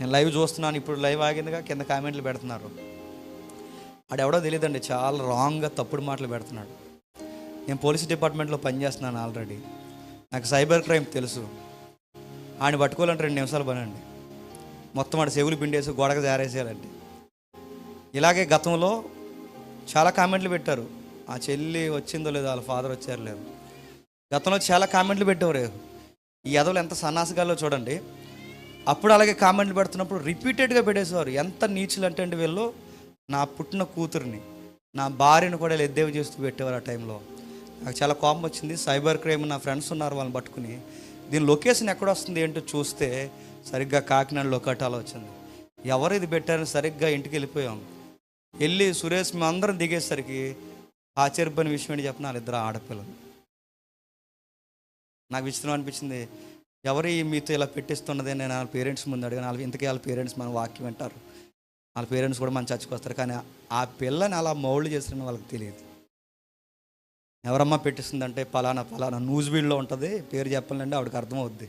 నేను లైవ్ చూస్తున్నాను ఇప్పుడు లైవ్ ఆగిందిగా కింద కామెంట్లు పెడుతున్నారు. ఆడెవడో తెలియదండి చాలా రాంగ్గా తప్పుడు మాటలు పెడుతున్నాడు. నేను పోలీస్ డిపార్ట్మెంట్లో పనిచేస్తున్నాను ఆల్రెడీ. నాకు సైబర్ క్రైమ్ తెలుసు. ఆయన పట్టుకోవాలంటే రెండు నిమిషాలు పని అండి మొత్తం ఆడ చెవులు పిండేసి గోడకు జారేసేయాలండి. ఇలాగే గతంలో చాలా కామెంట్లు పెట్టారు. ఆ చెల్లి వచ్చిందో లేదో వాళ్ళ ఫాదర్ వచ్చారు లేదు. గతంలో చాలా కామెంట్లు పెట్టేవారు. ఈ ఎదవలు ఎంత సన్నాసగాల్లో చూడండి. అప్పుడు అలాగే కామెంట్లు పెడుతున్నప్పుడు రిపీటెడ్గా పెట్టేసేవారు. ఎంత నీచులు అంటే అండి వీళ్ళు. నా పుట్టిన కూతురిని నా భార్యను కూడా ఎద్దేవి చేస్తూ పెట్టేవారు ఆ టైంలో. నాకు చాలా కోపం వచ్చింది. సైబర్ క్రైమ్ నా ఫ్రెండ్స్ ఉన్నారు వాళ్ళని పట్టుకుని. దీని లొకేషన్ ఎక్కడ వస్తుంది ఏంటో చూస్తే సరిగ్గా కాకినాడ లొకటాలో వచ్చింది. ఎవరు ఇది పెట్టారని సరిగ్గా ఇంటికి వెళ్ళిపోయాం. వెళ్ళి సురేష్ మేము అందరం దిగేసరికి ఆశ్చర్యపోయిన విషయం ఏంటి చెప్పిన? వాళ్ళిద్దరు ఆడపిల్లలు. నాకు విచిత్రం అనిపించింది. ఎవరు ఈ మీతో ఇలా పెట్టిస్తున్నదే నేను వాళ్ళ పేరెంట్స్ ముందు అడిగాను. వాళ్ళ ఇంతకీ వాళ్ళ పేరెంట్స్ మన వాక్యం వింటారు. వాళ్ళ పేరెంట్స్ కూడా మనం చచ్చిపోస్తారు కానీ ఆ పిల్లని అలా మౌల్డ్ చేసిన వాళ్ళకి తెలియదు. ఎవరమ్మా పెట్టిస్తుందంటే పలానా పలానా నూజివీడ్లో ఉంటుంది. పేరు చెప్పాలంటే ఆవిడకి అర్థమవుద్ది.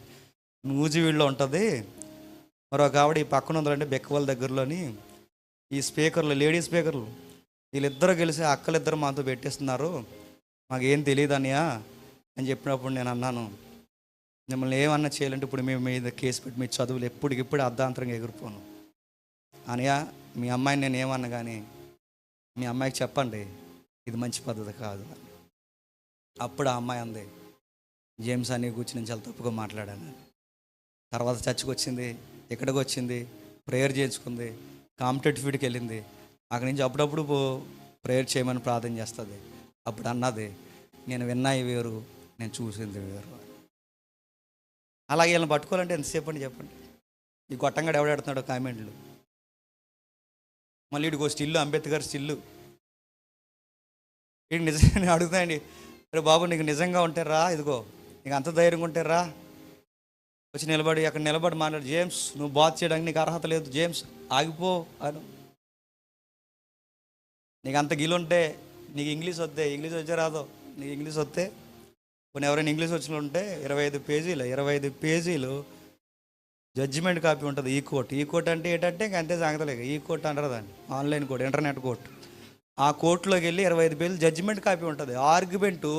నూజివీడ్లో ఉంటుంది. మరొక ఆవిడ ఈ పక్కన ఉందంటే బెక్కవల దగ్గరలోని ఈ స్పీకర్లు లేడీ స్పీకర్లు. వీళ్ళిద్దరూ కలిసి అక్కలిద్దరు మాతో పెట్టిస్తున్నారు. మాకేం తెలియదు అన్నయ్య అని చెప్పినప్పుడు నేను అన్నాను మిమ్మల్ని ఏమన్నా చేయాలంటే ఇప్పుడు మేము మీద కేసు పెట్టి మీ చదువులు ఎప్పటికిప్పుడు అర్ధాంతరంగా ఎగిరిపోను అనయా మీ అమ్మాయిని నేను ఏమన్నా కానీ మీ అమ్మాయికి చెప్పండి ఇది మంచి పద్ధతి కాదు అని. అప్పుడు ఆ అమ్మాయి అంది జేమ్స్ అని కూర్చుని నేను చాలా తప్పుగా మాట్లాడాను తర్వాత చర్చికి వచ్చింది ఇక్కడికి వచ్చింది ప్రేయర్ చేయించుకుంది కాంపిటేటివ్ ఫీడ్కి వెళ్ళింది అక్కడి నుంచి అప్పుడప్పుడు ప్రేయర్ చేయమని ప్రార్థన చేస్తుంది అప్పుడు అన్నది నేను విన్నాయి వేరు నేను చూసింది వేరు అని. అలాగే వీళ్ళని పట్టుకోవాలంటే ఎంతసేపు అండి చెప్పండి? ఈ గొట్టంగా ఎవడెడుతున్నాడు కామెంట్లు. మళ్ళీ ఇడికి స్టిల్లు అంబేద్కర్ స్టిల్లు. వీడు నిజంగా అడుగుతాయండి. రే బాబు నీకు నిజంగా ఉంటే రా ఇదిగో. నీకు అంత ధైర్యంగా ఉంటే రా. వచ్చి నిలబడి అక్కడ నిలబడి మాట్లాడు. జేమ్స్ నువ్వు బాత్ చేయడానికి నీకు అర్హత లేదు. జేమ్స్ ఆగిపో అను. నీకు అంత గిలుంటే నీకు ఇంగ్లీష్ వద్దే. ఇంగ్లీష్ వచ్చే రాదో. నీకు ఇంగ్లీష్ వస్తే కొన్ని ఎవరైనా ఇంగ్లీష్ వచ్చిన ఉంటే ఇరవై ఐదు పేజీలు ఇరవై ఐదు పేజీలు జడ్జిమెంట్ కాపీ ఉంటుంది ఈ కోర్టు ఈ కోర్టు అంటే ఏంటంటే ఇంక అంతే సాగతలేక ఈ కోర్టు అంటారు దాన్ని. ఆన్లైన్ కోర్ట్ ఇంటర్నెట్ కోర్ట్ ఆ కోర్టులోకి వెళ్ళి ఇరవై ఐదు పేజీలు జడ్జిమెంట్ కాపీ ఉంటుంది. ఆర్గ్యుమెంటు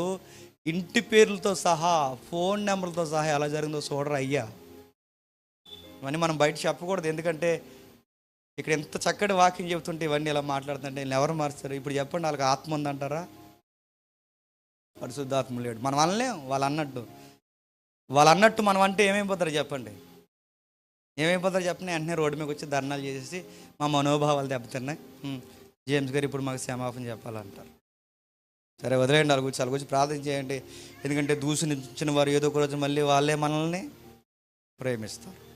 ఇంటి పేర్లతో సహా ఫోన్ నెంబర్లతో సహా ఎలా జరిగిందో చూడరా అయ్యా. ఇవన్నీ మనం బయట చెప్పకూడదు. ఎందుకంటే ఇక్కడ ఎంత చక్కటి వాక్యం చెబుతుంటే ఇవన్నీ ఇలా మాట్లాడుతుంటే ఎవరు మారుస్తారు ఇప్పుడు చెప్పండి వాళ్ళకి ఆత్మ ఉందంటారా? పరిశుద్ధాత్మ లేడు. మనం అనలేం వాళ్ళు అన్నట్టు. వాళ్ళు అన్నట్టు మనం అంటే ఏమైపోతారు చెప్పండి. ఏమైపోతారు చెప్పండి. వెంటనే రోడ్డు మీద వచ్చి ధర్నాలు చేసేసి మా మనోభావాలు దెబ్బతిన్నాయి. జేమ్స్ గారు ఇప్పుడు మాకు క్షమాపణ చెప్పాలంటారు. సరే వదిలేయండి వాళ్ళ గురించి వాళ్ళ గురించి ప్రార్థన చేయండి. ఎందుకంటే దూసునిచ్చిన వారు ఏదో ఒక రోజు మళ్ళీ వాళ్ళే మనల్ని ప్రేమిస్తారు.